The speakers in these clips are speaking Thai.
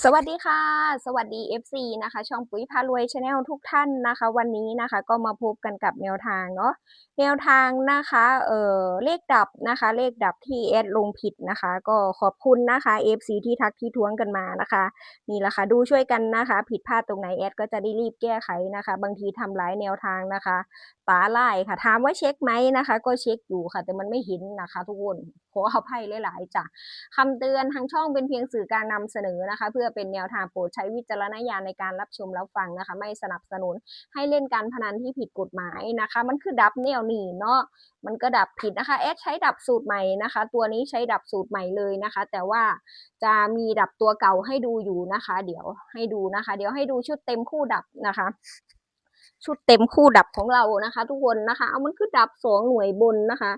สวัสดีค่ะ สวัสดี FC นะคะ ช่องปุ๋ยพารวยชาแนลทุกท่านนะคะ วันนี้นะคะก็มาพบกันกับแนวทางเนาะแนวทางนะคะเอ่อเลขดับนะคะ เลขดับที่แอดลงผิดนะคะ ก็ขอบคุณนะคะ FC ที่ทักที่ท้วงกันมานะคะนี่แหละค่ะดูช่วยกันนะคะ ผิดพลาดตรงไหนแอดก็จะได้รีบแก้ไขนะคะ บางทีทำหลายแนวทางนะคะตาไล่ค่ะถามว่าเช็คไหมนะคะ ก็เช็คอยู่ค่ะ แต่มันไม่เห็นนะคะ ทุกคน ขออภัยหลาย ๆ จ้ะคำเตือนทางช่องเป็นเพียงสื่อการนำเสนอนะคะ เพื่อเป็นแนวทางโปรดใช้วิจารณญาณในการรับชมรับฟังนะคะ ไม่สนับสนุนให้เล่นการพนันที่ผิดกฎหมายนะคะ มันคือดับแนวหนีเนาะมันก็ดับผิดนะคะแอดใช้ดับสูตรใหม่นะคะ ตัวนี้ใช้ดับสูตรใหม่เลยนะคะ แต่ว่าจะมีดับตัวเก่าให้ดูอยู่นะคะ เดี๋ยวให้ดูนะคะ เดี๋ยวให้ดูชุดเต็มคู่ดับนะคะ ชุดเต็มคู่ดับของเรานะคะ ทุกคนนะคะ เอามันคือดับสองหน่วยบนนะคะ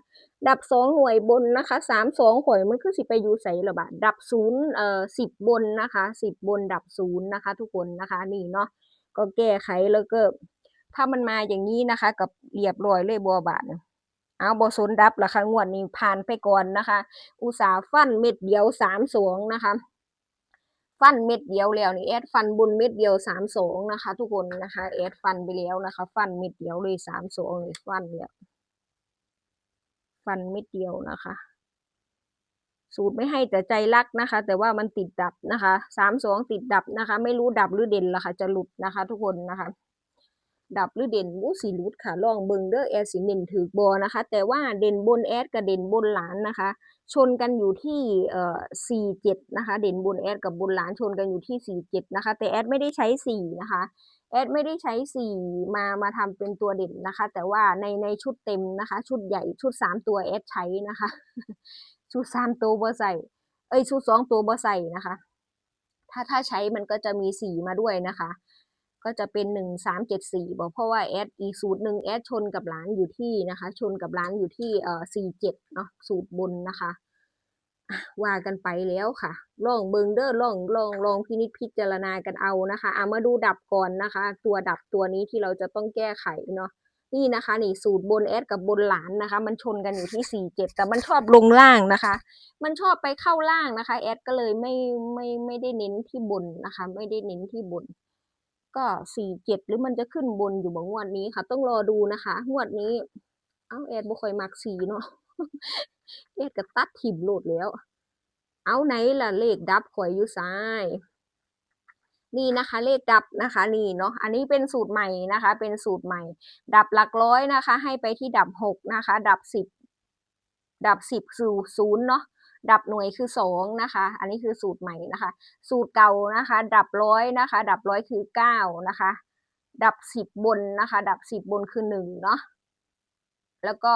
ดับสองหน่วยบนนะคะสามสองข่อยมันคือสิไปอยู่ใส่ระบาดดับศูนย์เอ่อสิบบนนะคะสิบบนดับศูนย์นะคะ ทุกคนนะคะนี่เนาะก็แก้ไขแล้วก็ ถ้ามันมาอย่างนี้นะคะ กับเรียบร้อยเลยบัวบาทเอาบสนดับละค่ะงวดนี้ผ่านไปก่อนนะคะ อุตสาหฟันเม็ดเดียวสามสองนะคะ ฟันเม็ดเดียวแล้วนี่แอดฟันบนเม็ดเดียวสามสองนะคะ ทุกคนนะคะแอดฟันไปแล้วนะคะ ฟันเม็ดเดียวเลยสามสองนี่ฟันแล้วฟันเม็ดเดียวนะคะ สูตรไม่ให้แต่ใจรักนะคะ แต่ว่ามันติดดับนะคะสามสองติดดับนะคะ ไม่รู้ดับหรือเด่นละค่ะจะหลุดนะคะ ทุกคนนะคะ ดับหรือเด่นวูสีหลุดค่ะ ลองเบิงเด้อแอดสิเด่นถือบอนะคะ แต่ว่าเด่นบนแอดกับเด่นบนหลานนะคะ ชนกันอยู่ที่เอ่อสี่เจ็ดนะคะ เด่นบนแอดกับบนหลานชนกันอยู่ที่สี่เจ็ดนะคะ แต่แอดไม่ได้ใช้สี่นะคะแอดไม่ได้ใช้สี่มามาทำเป็นตัวเด่นนะคะ แต่ว่าในในชุดเต็มนะคะ ชุดใหญ่ชุดสามตัวแอดใช้นะคะ ชุดสามตัวบ่ใส่เอ้ยชุดสองตัวบ่ใส่นะคะ ถ้าถ้าใช้มันก็จะมีสีมาด้วยนะคะ ก็จะเป็นหนึ่งสามเจ็ดสี่บอกเพราะว่าแอดอีสูตรหนึ่งแอดชนกับร้านอยู่ที่นะคะ ชนกับร้านอยู่ที่เอ่อสี่เจ็ดเนาะสูตรบนนะคะว่ากันไปแล้วค่ะ ลองเบิงเด้อลองลองลองพินิจพิจารณากันเอานะคะเอามาดูดับก่อนนะคะ ตัวดับตัวนี้ที่เราจะต้องแก้ไขเนาะนี่นะคะ นี่สูตรบนแอดกับบนหลานนะคะ มันชนกันอยู่ที่สี่เจ็ดแต่มันชอบลงล่างนะคะ มันชอบไปเข้าล่างนะคะแอดก็เลยไม่ไม่ไม่ได้เน้นที่บนนะคะ ไม่ได้เน้นที่บน ก็สี่เจ็ดหรือมันจะขึ้นบนอยู่บางวดนี้ค่ะ ต้องรอดูนะคะ งวดนี้ เอาแอดบ่ค่อยมักสีเนาะแอดก็ตัดถิ่มโหลดแล้ว เอาไหนล่ะเลขดับข่อยอยู่ซ้ายนี่นะคะเลขดับนะคะนี่เนาะอันนี้เป็นสูตรใหม่นะคะ เป็นสูตรใหม่ ดับหลักร้อยนะคะ ให้ไปที่ดับหกนะคะ ดับสิบดับสิบสู่ศูนย์เนาะ ดับหน่วยคือสองนะคะ อันนี้คือสูตรใหม่นะคะ สูตรเก่านะคะ ดับร้อยนะคะ ดับร้อยคือเก้านะคะ ดับสิบบนนะคะ ดับสิบบนคือหนึ่งเนาะแล้วก็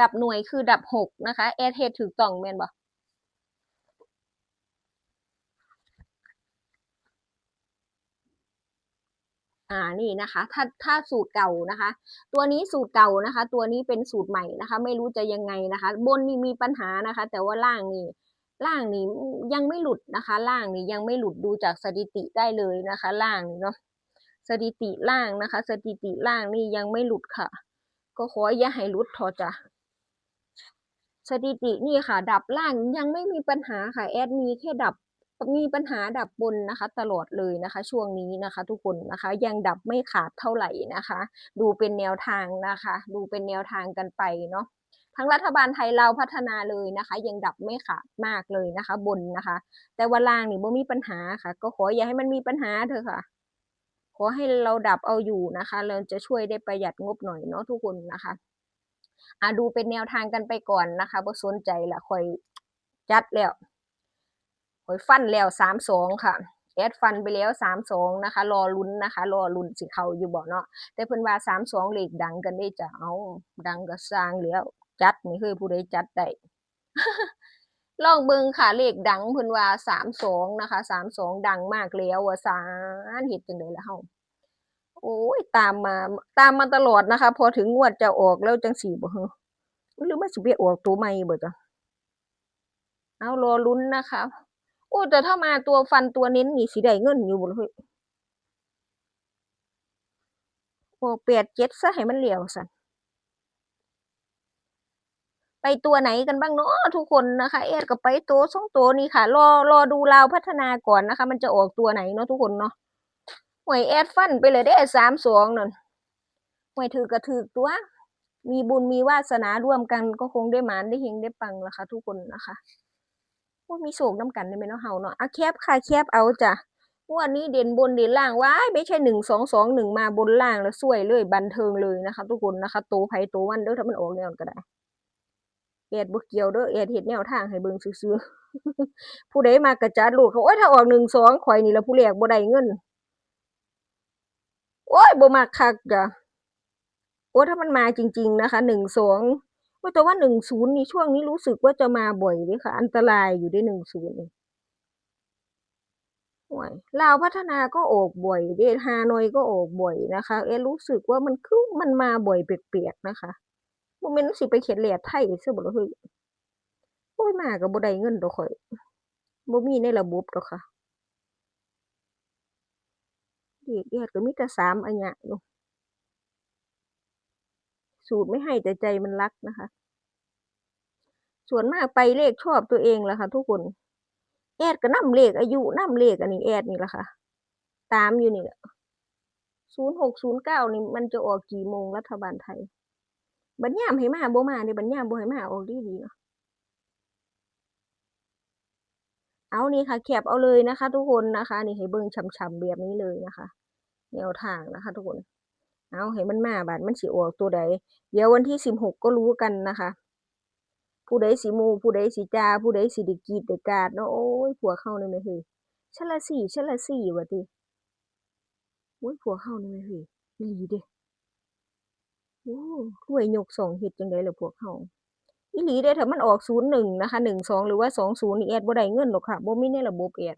ดับหน่วยคือดับหกนะคะแอดเฮดถูกต้องแม่นบ่ อ่านี่นะคะถ้าถ้าสูตรเก่านะคะ ตัวนี้สูตรเก่านะคะ ตัวนี้เป็นสูตรใหม่นะคะ ไม่รู้จะยังไงนะคะ บนนี่มีปัญหานะคะ แต่ว่าล่างนี่ล่างนี่ยังไม่หลุดนะคะ ล่างนี่ยังไม่หลุดดูจากสถิติได้เลยนะคะ ล่างนี่เนาะสถิติล่างนะคะ สถิติล่างนี่ยังไม่หลุดค่ะ ก็ขออย่าให้หลุดทอจ้ะสถิตินี่ค่ะ ดับล่างยังไม่มีปัญหาค่ะแอดมีแค่ดับ มีปัญหาดับบนนะคะ ตลอดเลยนะคะ ช่วงนี้นะคะ ทุกคนนะคะยังดับไม่ขาดเท่าไหร่นะคะ ดูเป็นแนวทางนะคะ ดูเป็นแนวทางกันไปเนาะทั้งรัฐบาลไทยเราพัฒนาเลยนะคะ ยังดับไม่ขาดมากเลยนะคะ บนนะคะ แต่ว่าล่างนี่บ่มีปัญหาค่ะ ก็ขออย่าให้มันมีปัญหาเถอะค่ะ ขอให้เราดับเอาอยู่นะคะ เราจะช่วยได้ประหยัดงบหน่อยเนาะทุกคนนะคะอะดูเป็นแนวทางกันไปก่อนนะคะบ่สนใจละคอยจัดแล้ว คอยฟันแล้วสามสองค่ะแอดฟันไปแล้วสามสองนะคะ รอลุ้นนะคะ รอลุ้นสิเขาอยู่บ่เนาะแต่เพิ่นว่าสามสองเลขดังกันได้จะเอาดังก็สร้างแล้วจัดนี่คือผู้ใดจัดได้ลองเบิ่งค่ะเลขดังเพิ่นว่าสามสองนะคะสามสองดังมากแล้วว่าสารเฮ็ดจังไดล่ะเฮาโอ้ยตามมาตามมาตลอดนะคะ พอถึงงวดจะออกแล้วจังสี่บ่ฮึหรือมันสิไปออกตัวใหม่บ่จ้ะเอารอลุ้นนะคะ โอ้แต่ถ้ามาตัวฟันตัวเน้นนี่สิได้เงินอยู่บ่ล่ะเฮ้ยโอ้แปดเจ็ดซะให้มันเหลียวสันไปตัวไหนกันบ้างเนาะทุกคนนะคะแอดก็ไปโตสองตัวนี้ค่ะ รอรอดูลาวพัฒนาก่อนนะคะ มันจะออกตัวไหนเนาะทุกคนเนาะหวยแอดฟันไปเลยได้สามสองนั่นหวยถือกระถือตัว มีบุญมีวาสนาร่วมกันก็คงได้หมานได้เฮงได้ปังละค่ะทุกคนนะคะ ว่ามีโศกน้ำกันได้ไหมเนาะเฮาเนาะอะแคบค่ะแคบเอาจ้ะงวันนี้เด่นบนเด่นล่างว้ายไม่ใช่หนึ่งสองสองหนึ่งมาบนล่างแล้วสวยเลยบันเทิงเลยนะคะ ทุกคนนะคะโตไผโตวันเด้อถ้ามันออกแนวนั้นก็ได้แอดบ่เกี่ยวเด้อแอดเฮ็ดแนวทางให้เบิ่งซื่อๆผู้ใดมากระจัดลูกเขาโอ๊ยถ้าออก1 2ข่อยนี่ล่ะผู้แรกบ่ได้เงิน โอ๊ยบ่มักคักจ้ะโอ้ถ้ามันมาจริง ๆนะคะ1 2โอ๊ ยแต่ว่า10นี่ช่วงนี้รู้สึกว่าจะมาบ่อยเดะค่ะ อันตรายอยู่เดะ10นี่โอ้ยลาวพัฒนาก็ออกบ่อย เดะฮานอยก็ออกบ่อยนะคะแอดรู้สึกว่ามันคือมันมาบ่อยแปลกๆนะคะบ่แม่นสิไปเขียนแหลดไทยซะบ่ล่ะเฮ้ยโอ้ยมาก็บ่ได้เงินดอกข่อยบ่มีในระบบดอกค่ะเลขแอดก็มีแต่สามอันยอยู่ สูตรไม่ให้แต่ใจมันรักนะคะ ส่วนมากไปเลขชอบตัวเองแหละค่ะ ทุกคนแอดก็นำเลขอายุนำเลขอันนี้แอดนี่แหละค่ะ ตามอยู่นี่แหละ0609นี่มันจะออกกี่โมงรัฐบาลไทย บัดยามให้มาโบมาเดะบัดยามบ่ให้มาออกดีๆเนาะเอานี่ค่ะแคปเอาเลยนะคะ ทุกคนนะคะ นี่ให้เบิ่งช่ำๆแบบนี้เลยนะคะ แนวทางนะคะ ทุกคน เอาให้มันมาบาดมันสิออกตัวใด เดี๋ยววันที่16ก็รู้กันนะคะ ผู้ใดสิมู ผู้ใดสิจา ผู้ใดสิด้กรีดได้กาดเนาะโอ๊ยพวกเรานี่แหมเฮ้ยชั้นละ4ชั้นละ4ว่าติโอ๊ยพวกเรานี่แหมเฮ้ยอีหลีเดะโอ้รวยยกสองเฮ็ดจังใดล่ะพวกเราอีหลีเด้ถ้ามันออก01นย์หนึ่งนะคะ12หรือว่า20นี่แอดบ่ได้เงินดอกค่ะบ่มีในระบบแอด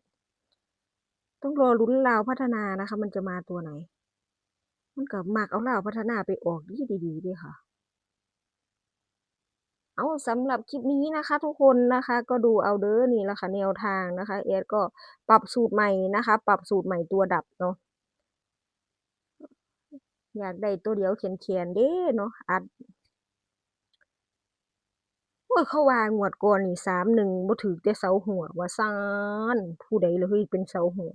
ต้องรอลุ้นลาวพัฒนานะคะ มันจะมาตัวไหน มันก็มักเอาลาวพัฒนาไปออกดีดีๆเดะค่ะ เอาสำหรับคลิปนี้นะคะ ทุกคนนะคะ ก็ดูเอาเด้อนี่ละค่ะแนวทางนะคะแอดก็ปรับสูตรใหม่นะคะ ปรับสูตรใหม่ตัวดับเนาะอยากได้ตัวเดียวแข็งๆเด้เนาะอัดโอ้ยเขาวางวดก่อนนี่31บ่ถูกแต่เสาหัวว่าซั้นผู้ใดล่ะเฮ้ยเป็นเสาหัว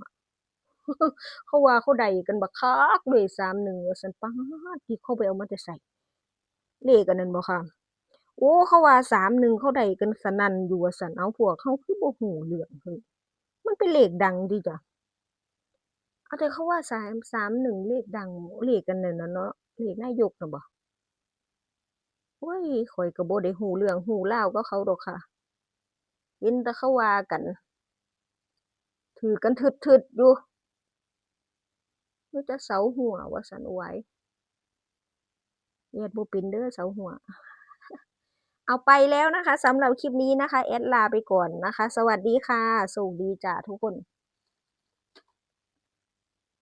เขาว่าเขาได้กันบักคักเลย31ว่าซั่นป๊าที่เขาไปเอามาแต่ไสเลขอันนั้นบ่ค่ะโอ้เขาว่า31เขาได้กันสนันอยู่ว่าซั่นเอาพวกเราคือบ่รู้เรื่องเฮ้ยมันเป็นเลขดังติจ้ะเอาแต่เขาว่า3 31เลขดังเลขอันนั้นนะเนาะเลขนายกนะบ่โอ๊ยข้อยก็บ่ได้รู้เรื่องรู้รากับเขาดอกค่ะเห็นแต่เขาว่ากัน ถือกันทึดๆอยู่ มีแต่เสาหัวว่าสันโอ้ยแอดบูปินเดอร์เสาหัว เอาไปแล้วนะคะสำหรับคลิปนี้นะคะ แอดลาไปก่อนนะคะ สวัสดีค่ะสุขดีจ้าทุกคน